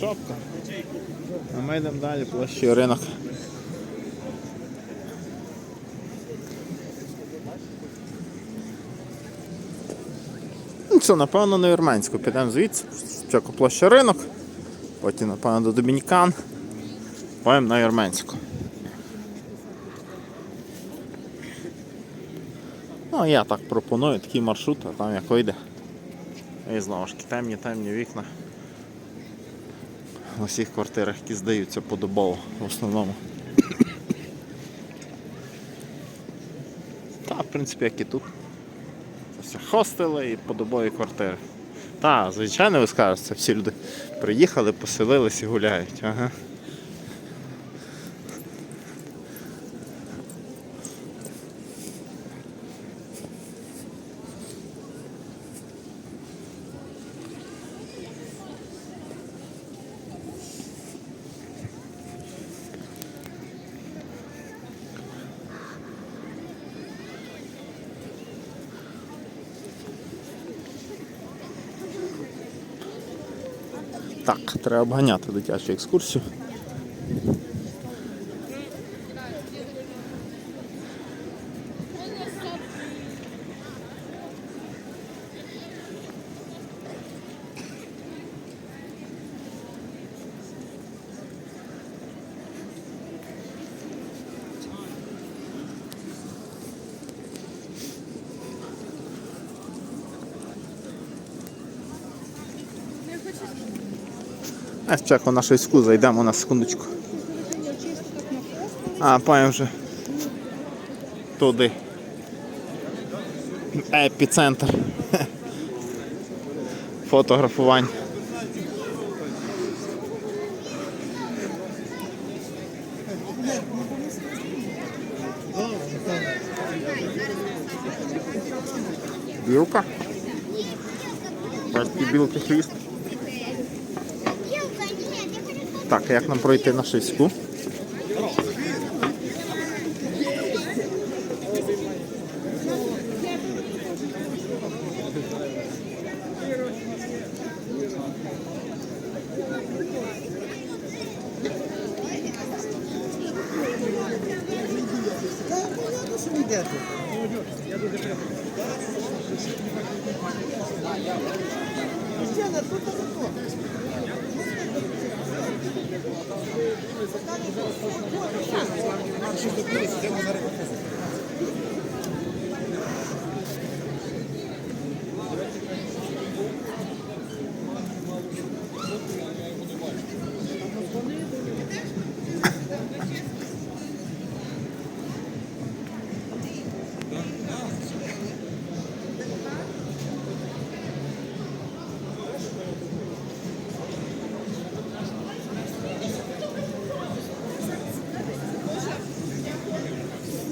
Шопка. А ми йдемо далі, площі ринок. Ну що, напевно, на Вірменську. Підемо звідси, спочатку площа ринок, потім, напевно, до Домінікан, потім на Вірменську. Ну, я так пропоную такий маршрут, а там як вийде. І знову ж таки темні, темні вікна. В усіх квартирах, які здаються подобово в основному. Та, в принципі, як і тут. Це хостели і подобові квартири. Та, звичайно, ви скажете, всі люди приїхали, поселились і гуляють. Ага. Так, треба обганяти дитячу екскурсію. А спочатку на швидку зайдемо на секундочку. А потім вже туди. Епіцентр. Фотографувань. Білка. Білки хвіст. Так, як нам пройти на шиську? Thank you.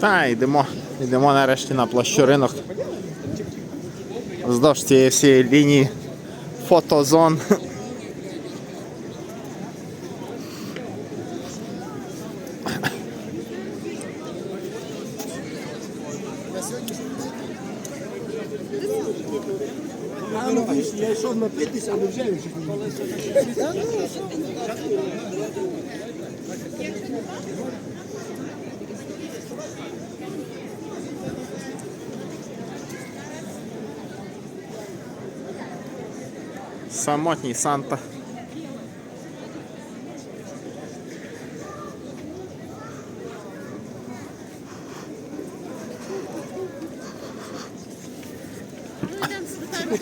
Та, йдемо, йдемо нарешті на площу ринок. Вздовж цієї всієї лінії фотозон. Я йшов напитися, але вже. Самотній Санта. Ну,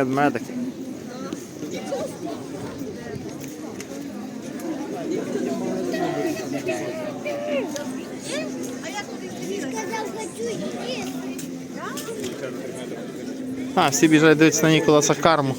і медик. А, всі біжать дивитися на Ніколаса Карму.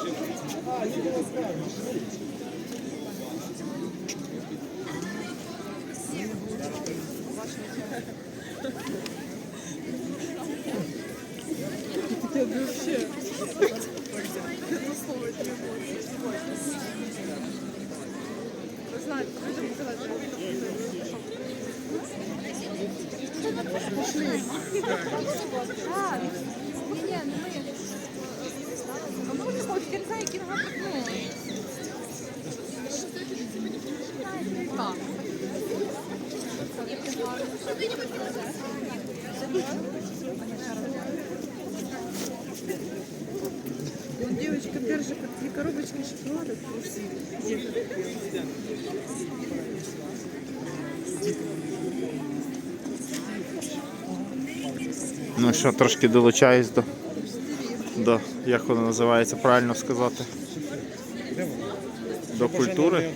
Я вообще... Это слово не Вы знаете, это Пошли. А, не, не, ну мы... Девочка держит как две коробочки шоколада. Ну що, трошки долучаюсь до, до як воно називається, правильно сказати. До культури.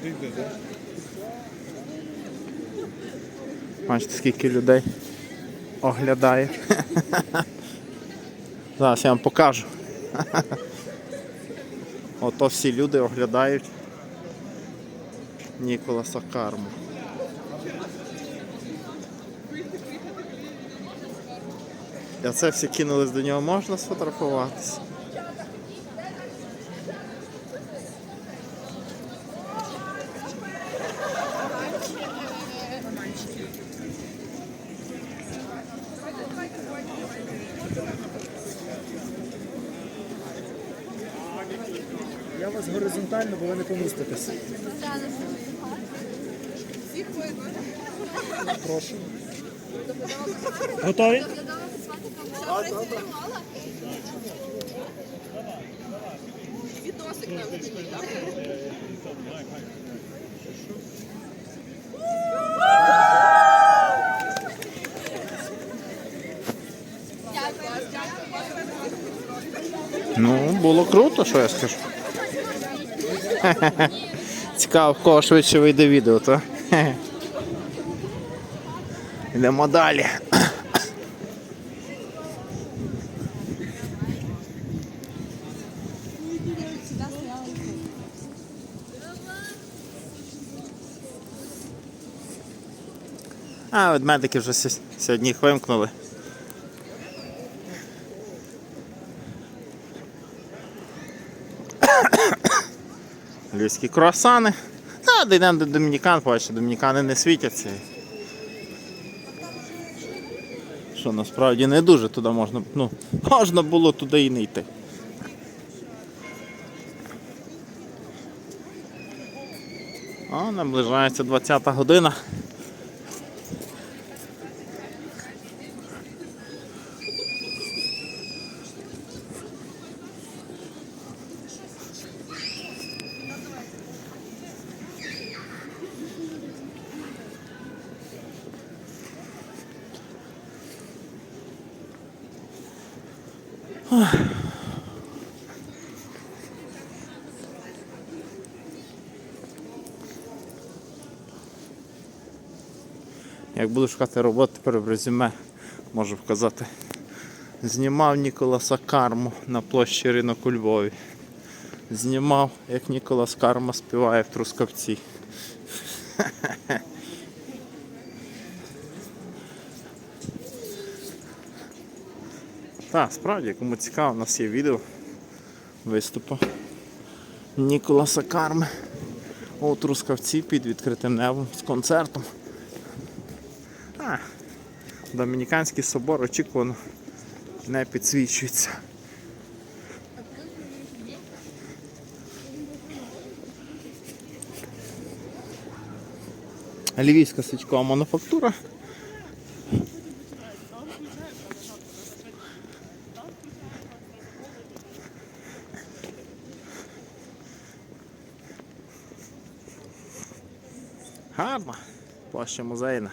Бачите, скільки людей оглядає. Зараз я вам покажу. Ото всі люди оглядають Ніколаса Карму. І оце всі кинулись до нього, можна сфотографуватися. Я вас горизонтально, бо ви не поміститесь. Прошу. Готові? Ну, було круто, що я скажу. Цікаво, в кого швидше вийде відео, то. Йдемо далі. А, ведмедики вже сь- сьогодні їх вимкнули. Львівські круасани. А, дійдемо до домінікан, бачите, домінікани не світяться. Що насправді не дуже туди можна. Ну, можна було туди і не йти. О, наближається 20 година. Як буду шукати роботу, тепер в резюме можу вказати. Знімав Ніколаса Карму на площі ринок у Львові. Знімав, як Ніколас Карма співає в Трускавці. Так, справді, кому цікаво, у нас є відео виступу Ніколаса Карми у Трускавці під відкритим небом з концертом. А, Домініканський собор очікувано не підсвічується. Львівська свічкова мануфактура. Başımıza yine.